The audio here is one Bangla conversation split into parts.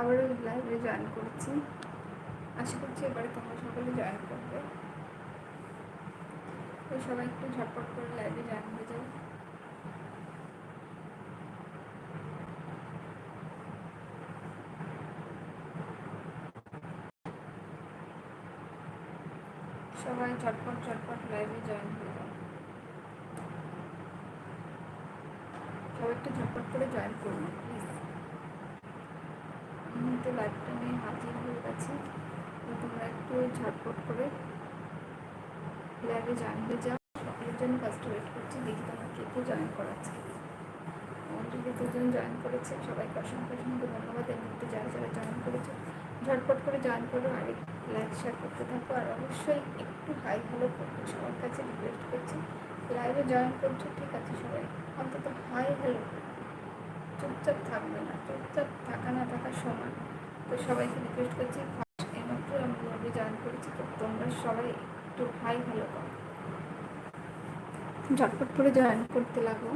আবারও লাইভে জয়েন করছি আশা করছি এবারে তোমরা সকলে জয়েন করবে তো সবাই একটু ঝটপট করে লাইভে জয়েন হয়ে যাও সবাই ঝটপট ঝটপট লাইভে জয়েন হয়ে যাও সবাই একটু ঝটপট করে জয়েন করবে প্লিজ আমি তো লাইভটা নিয়ে হাজির হয়ে গেছি তোমরা একটু ঝটপট করে লাইভে জয়েন হয়ে যাও সকলের জন্য ফার্স্ট ওয়েট করছি দেখি তোমার কে কে জয়েন করাচ্ছে অলরেডি দুজন জয়েন করেছে সবাইকে অসংখ্য অসংখ্য ধন্যবাদ এর মধ্যে যারা যারা জয়েন করেছে ঝটপট করে জয়েন করো আর লাইক শেয়ার করতে থাকো আর অবশ্যই একটু হাই হ্যালো করতে সবার কাছে রিকোয়েস্ট করছি লাইভে জয়েন করছো ঠিক আছে সবাই অন্তত হাই হ্যালো চুপচাপ থাকবে না চুপচাপ থাকা না থাকা সমান তো সবাইকে রিকোয়েস্ট করছি ফার্স্ট এইমাত্র আমি লবি জয়েন করেছি তো তোমরা সবাই একটু হাই হ্যালো করো ঝটপট করে জয়েন করতে লাগো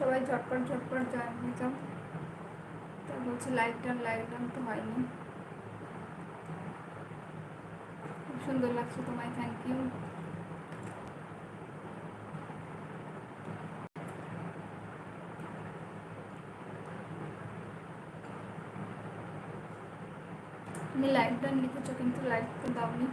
সবাই ঝটপট ঝটপট জয়েন হয়ে যাও তা বলছি লাইক টান লাইক ডান তো হয়নি খুব সুন্দর লাগছে তোমায় থ্যাংক ইউ তুমি লাইক ডান লিখেছো কিন্তু লাইক তো দাওনি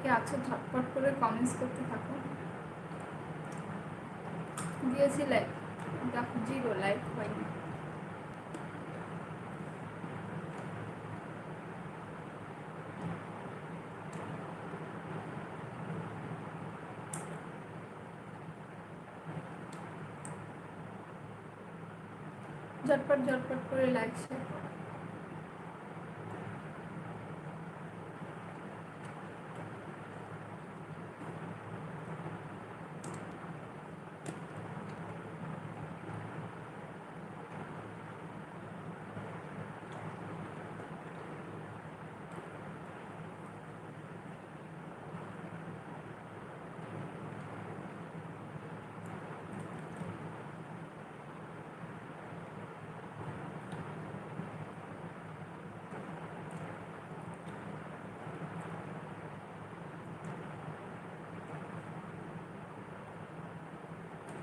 কে আছো ঝটপট করে কমেন্টস করতে থাকো দিয়েছি লাইক দেখো জিরো লাইক হয়নি झटपट झटपट करे लाइक शेयर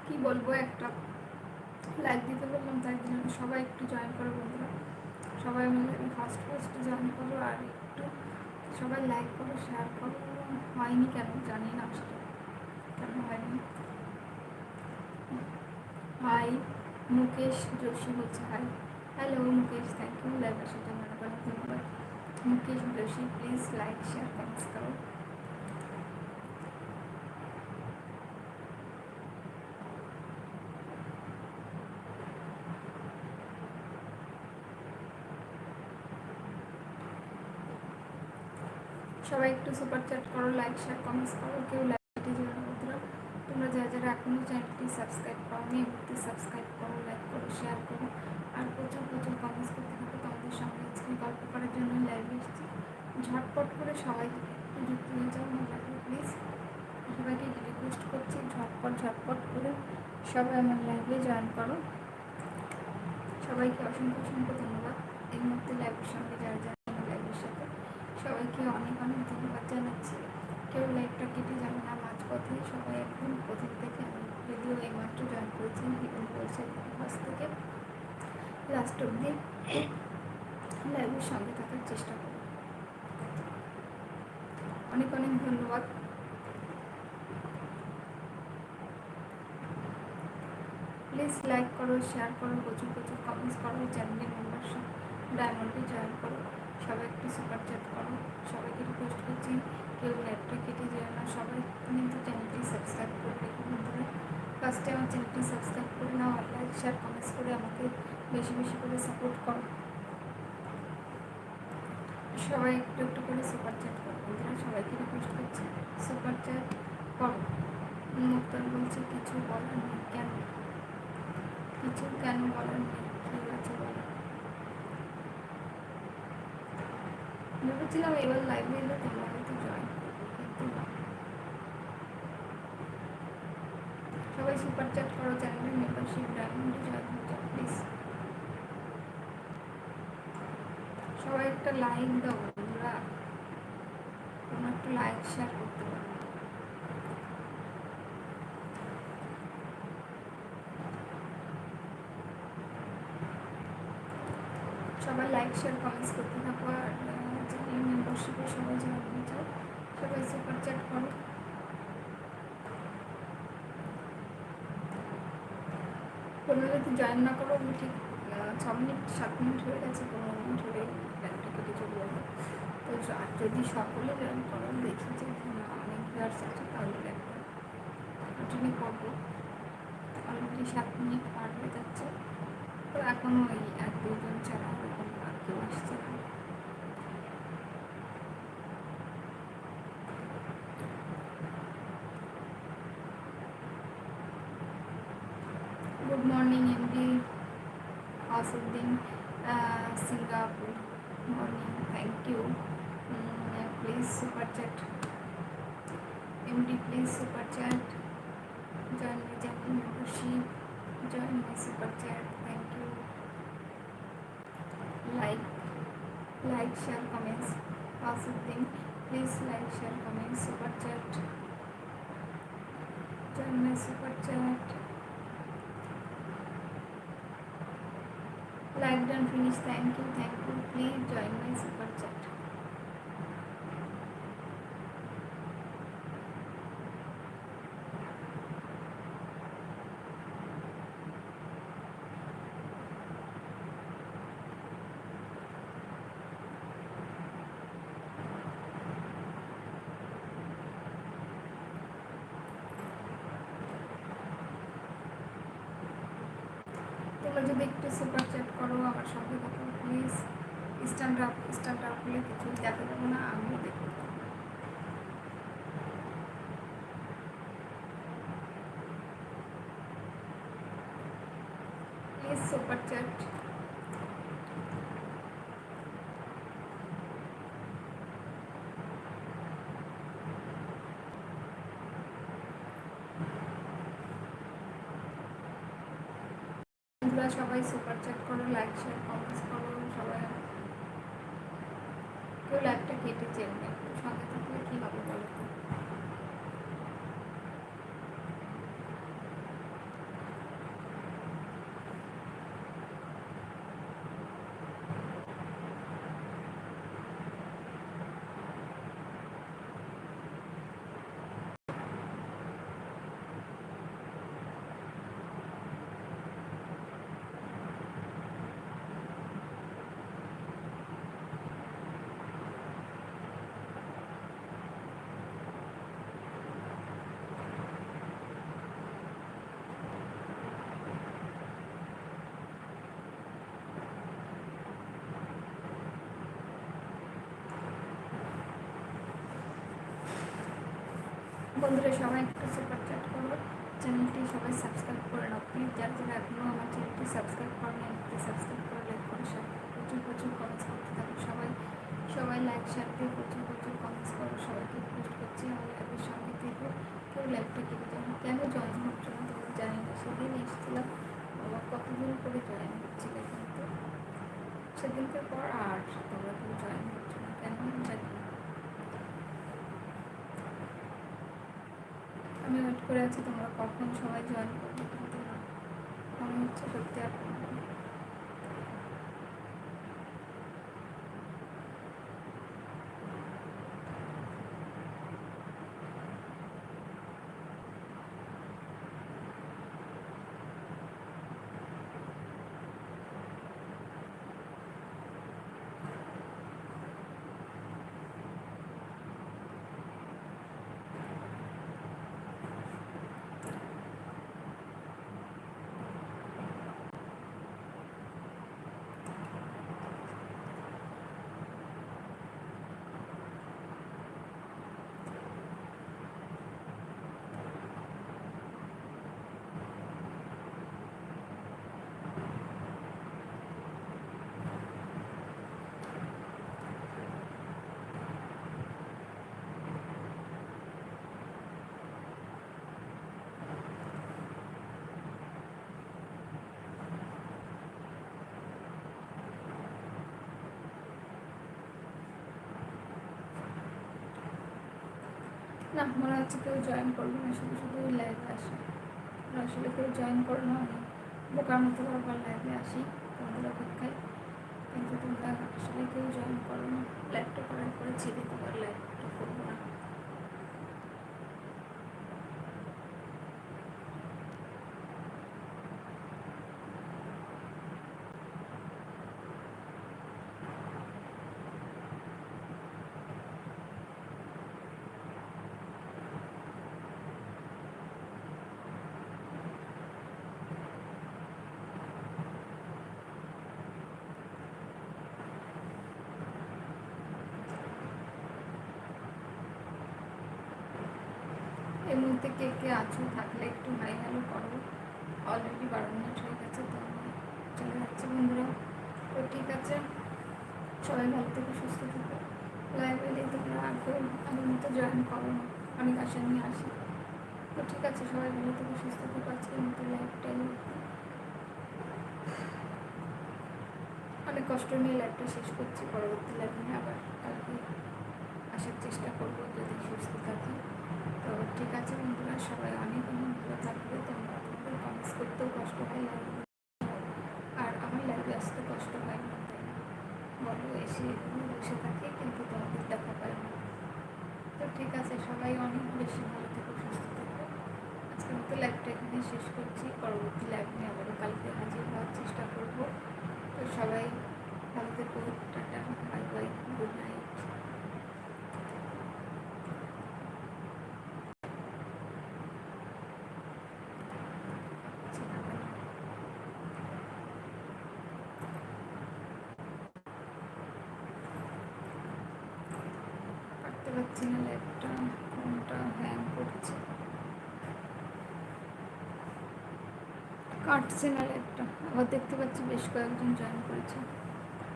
কি বলবো একটা লাইক দিতে বললাম তাই জন্য সবাই একটু জয়েন করো বন্ধুরা সবাই মিলে ফার্স্ট ফার্স্ট জয়েন করো আর একটু সবাই লাইক করো শেয়ার করো হয়নি কেন জানি না আসলে কেন হয়নি হাই মুকেশ যোশী বলছে hi hello Mukesh thank you like আসার জন্য করার অনেক ধন্যবাদ Mukesh Joshi please like share thanks করো সবাই একটু সুপার চ্যাট করো লাইক শেয়ার কমেন্টস করো কেউ লাইক তোমরা যারা যারা এখনও চ্যানেলটি সাবস্ক্রাইব করো নি একটু সাবস্ক্রাইব করো লাইক করো শেয়ার করো আর প্রচুর প্রচুর কমেন্টস করতে থাকো তোমাদের সঙ্গে আজকে গল্প করার জন্য লাইভ এসেছি ঝটপট করে সবাই একটু যুক্ত হয়ে যাও মোবাইলে প্লিজ সবাইকে রিকোয়েস্ট করছি ঝটপট ঝটপট করে সবাই আমার লাইভে জয়েন করো সবাইকে অসংখ্য অসংখ্য ধন্যবাদ এই মুহূর্তে লাইভের সঙ্গে যারা যারা সবাইকে অনেক অনেক ধন্যবাদ জানাচ্ছি কেউ লাইভটা কেটে যাবে না মাঝপথে সবাই এখন প্রথম থেকে আমি যদিও এইমাত্র জয়েন করেছি হিরণ বলছে ফার্স্ট থেকে লাস্ট অব্দি লাইভের সঙ্গে থাকার চেষ্টা করব অনেক অনেক ধন্যবাদ প্লিজ লাইক করো শেয়ার করো প্রচুর প্রচুর কমেন্টস করো চ্যানেলের মেম্বারশিপ ডায়মন্ডে জয়েন করো সবাই একটু সুপার চ্যাট করো সবাইকে রিকোয়েস্ট করছি কেউ নেটটা কেটে যায় না সবাই কিন্তু চ্যানেলটি সাবস্ক্রাইব করে রেখো বন্ধুরা ফার্স্টে আমার চ্যানেলটি সাবস্ক্রাইব করে নাও আর লাইক শেয়ার কমেন্টস করে আমাকে বেশি বেশি করে সাপোর্ট করো সবাই একটু একটু করে সুপার চ্যাট করো বন্ধুরা সবাইকে রিকোয়েস্ট করছি সুপার চ্যাট করো মুক্তার বলছে কিছু বলার নেই কেন কিছু কেন বলার নেই ভাবছিলাম এবার লাইভে এলে তোমরা জয়েন সবাই সুপার চ্যাট করো চ্যানেলের মেম্বারশিপ ডায়মন্ডে জয়েন হয়ে প্লিজ সবাই একটা লাইক দাও বন্ধুরা তোমরা একটু লাইক শেয়ার করতে পারো সবাই লাইক শেয়ার কমেন্টস করতে থাকো আর এই মেম্বারশিপে সবাই যারা চাও সবাই সুপার চ্যাট করো পনেরো যদি জয়েন না করো আমি ঠিক ছ মিনিট সাত মিনিট হয়ে গেছে পনেরো মিনিট হয়ে হলে ল্যাপটপে চলে বলবো তো আর যদি সকলে জয়েন করো দেখি যে অনেক ভিউয়ার্স আছে তাহলে একটা কন্টিনিউ করবো অলরেডি সাত মিনিট পার হয়ে যাচ্ছে তো এখন ওই এক দুজন ছাড়া এরকম আর কেউ আসছে super chat. MD, please super chat. Join my Jackie membership. Join my super chat. Thank you. Like, share, comments. Also think. Please like, share, comments, super chat. Join my super chat. Like, done, finish. Thank you. Please join my super chat. কেউ যদি একটু সুপার চ্যাট করো আমার সঙ্গে দেখো please stand up stand up হলে কিছু দেখা যাবে না আমিও দেখবো বন্ধুরা সবাই সুপার চ্যাট করো লাইক শেয়ার কমেন্টস করো সবাই কেউ লাইকটা কেটে চেয়ে একটু সঙ্গে থাকলে কী হবে বলো বন্ধুরা সবাই একটু সুপার চ্যাট করো চ্যানেলটি সবাই সাবস্ক্রাইব করে নাও প্লিজ যার যারা এখনও আমার চ্যানেলটি সাবস্ক্রাইব করে নেন সাবস্ক্রাইব করে লাইক করে শেয়ার প্রচুর প্রচুর কমেন্টস করতে থাকো সবাই সবাই লাইক শেয়ার দিয়ে প্রচুর প্রচুর কমেন্টস করো সবাইকে পোস্ট করছি আমার লাইভের সঙ্গে থেকে কেউ লাইভটা কেটে যাবো কেন জয়েন হওয়ার না তোমরা জানি না সেদিন এসেছিলাম আমার কতদিন করে জয়েন হচ্ছিল কিন্তু সেদিনকার পর আর তোমরা কেউ জয়েন হচ্ছে না কেন জানি জন্য ওয়েট করে আছি তোমরা কখন সবাই জয়েন করবে কিন্তু মনে হচ্ছে সত্যি আর না মনে হচ্ছে কেউ জয়েন করবে না শুধু শুধু লাইভে আসে আসলে কেউ জয়েন করো না আমি বোকার মতো বারবার লাইভে আসি তোমাদের অপেক্ষায় কিন্তু তোমরা আসলে কেউ জয়েন করো না লাইভটা করার পরে চিনি তোমার লাইভ কে কে আছো থাকলে একটু হাই হ্যালো করো অলরেডি বারো মিনিট হয়ে গেছে তো চলে যাচ্ছে বন্ধুরা তো ঠিক আছে সবাই ভালো থেকে সুস্থ থাকো লাইব্রেরি তোমরা আসবে আমি মতো জয়েন করো না অনেক আশা নিয়ে আসি তো ঠিক আছে সবাই ভালো থেকে সুস্থ থাকো আজকে মতো লাইফটাই অনেক কষ্ট নিয়ে লাইফটা শেষ করছি পরবর্তী লাইফ নিয়ে আবার কালকে আসার চেষ্টা করবো যদি সুস্থ থাকি সবাই অনেক অনেক ভালো থাকবে তোমরা কমেন্টস করতেও কষ্ট পাই আর আমার লাইফে আসতে কষ্ট না বলো এসে বসে থাকে কিন্তু তোমাদের দেখা পাই না তো ঠিক আছে সবাই অনেক বেশি ভালো থেকো সুস্থ আজকে আজকের মতো লাইভটা এখানে শেষ করছি পরবর্তী লাইভ নিয়ে আবারও কালকে হাজির হওয়ার চেষ্টা করবো তো সবাই ভালো থেকো টাটা বাই বাই পার্টিশনাল একটা আবার দেখতে পাচ্ছি বেশ কয়েকজন জয়েন করেছে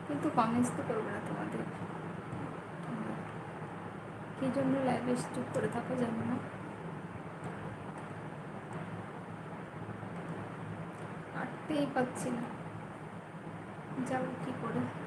কিন্তু কমেন্টস তো করবো না তোমাদের কী জন্য লাইভে চুপ করে থাকো জানি না আটতেই পাচ্ছি না যাবো কী করে